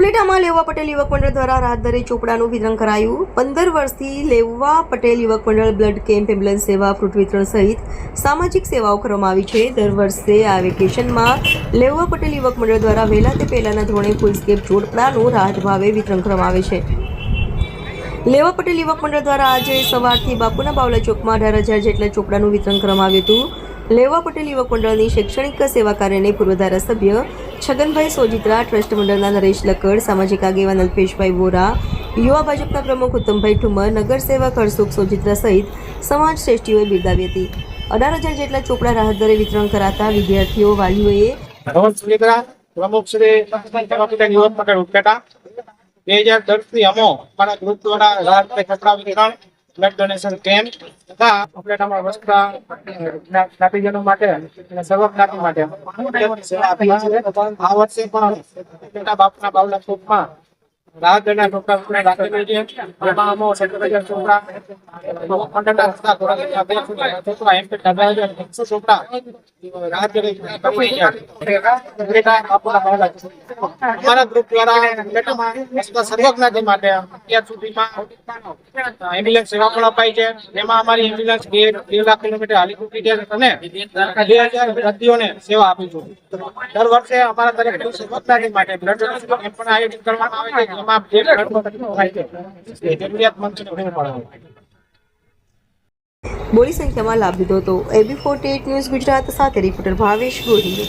ઉપલેટામાં લેવા પટેલ યુવક મંડળ દ્વારા રાહતદરે ચોપડાનું વિતરણ કરાયું. પંદર વર્ષથી લેવા પટેલ યુવક મંડળ બ્લડ કેમ્પ એમ્બ્યુલન્સ સેવા, ફ્રૂટ વિતરણ સહિત સામાજિક સેવાઓ કરવામાં આવી છે. દર વર્ષે આ વેકેશનમાં લેવા પટેલ યુવક મંડળ દ્વારા વહેલા તે પહેલાના ધોરણે ફૂલસ્કેપ ચોપડાનું રાહત ભાવે વિતરણ કરવામાં આવે છે. લેવા પટેલ યુવક મંડળ દ્વારા આજે સવારથી બાપુના બાવલા ચોકમાં અઢાર હજાર જેટલા ચોપડાનું વિતરણ કરવામાં આવ્યું હતું. લેવા પટેલ યુવક મંડળની શૈક્ષણિક સેવા કાર્યને પૂર્વ ધારાસભ્ય છગનભાઈ સોજિત્રા ટ્રસ્ટ મંડળના નરેશ લકડ, સામાજિક આગેવાન અલ્પેશભાઈ વોરા, યુવા ભાજપના પ્રમુખ ઉત્તમભાઈ ઠુમર નગરસેવક હરસુખ સોજિત્રા સહિત સમાજ શ્રેષ્ઠીઓએ બિરદાવી હતી. અઢાર હજાર જેટલા ચોપડા રાહત દરે વિતરણ કરાતા વિદ્યાર્થીઓ વાલીઓએ ગ્રુપ દ્વારા રાહત વિતરણ બ્લડ ડોનેશન કેમ્પ તથા ઉપલેટામાં વસતા જ્ઞા- જ્ઞાતિજનો માટે અને સર્વ જ્ઞાતિ માટે. આ વર્ષે પણ બાપના બાવલા ચોકમાં રાહત દરના ચોપડા વિતરણ રાખેલું છે. જેમાં અમો સત્તર હજાર ચોપડા મંડળના રસ્તા ધોરણના બે ચોપડા એમ કે અઢાર હજાર એકસો ચોપડા રાહત દરે કરી રહ્યા. છે. ઉપલેટા બાપુના બાવલા ચોક. અમારા ગ્રુપ દ્વારા ઉપલેટામાં વસતા સર્વ માટે અત્યાર સુધીમાં એમ્બ્યુલન્સ સેવા પણ અપાઈ છે. જેમાં અમારી એમ્બ્યુલન્સ બે બે લાખ કિલોમીટર હાલી ચૂકી છે. અને બે હજાર દર્દીઓને સેવા આપી છું. દર વર્ષે અમારા દરેક સર્વ નથી માટે બ્લડ ડોનેશન પણ આયોજિત કરવામાં આવે છે. બોડી સંખ્યામાં લાભ લીધો હતો. એબી ફોર્ટી ન્યૂઝ ગુજરાત સાથે રિપોર્ટર ભાવેશ ગોહિલ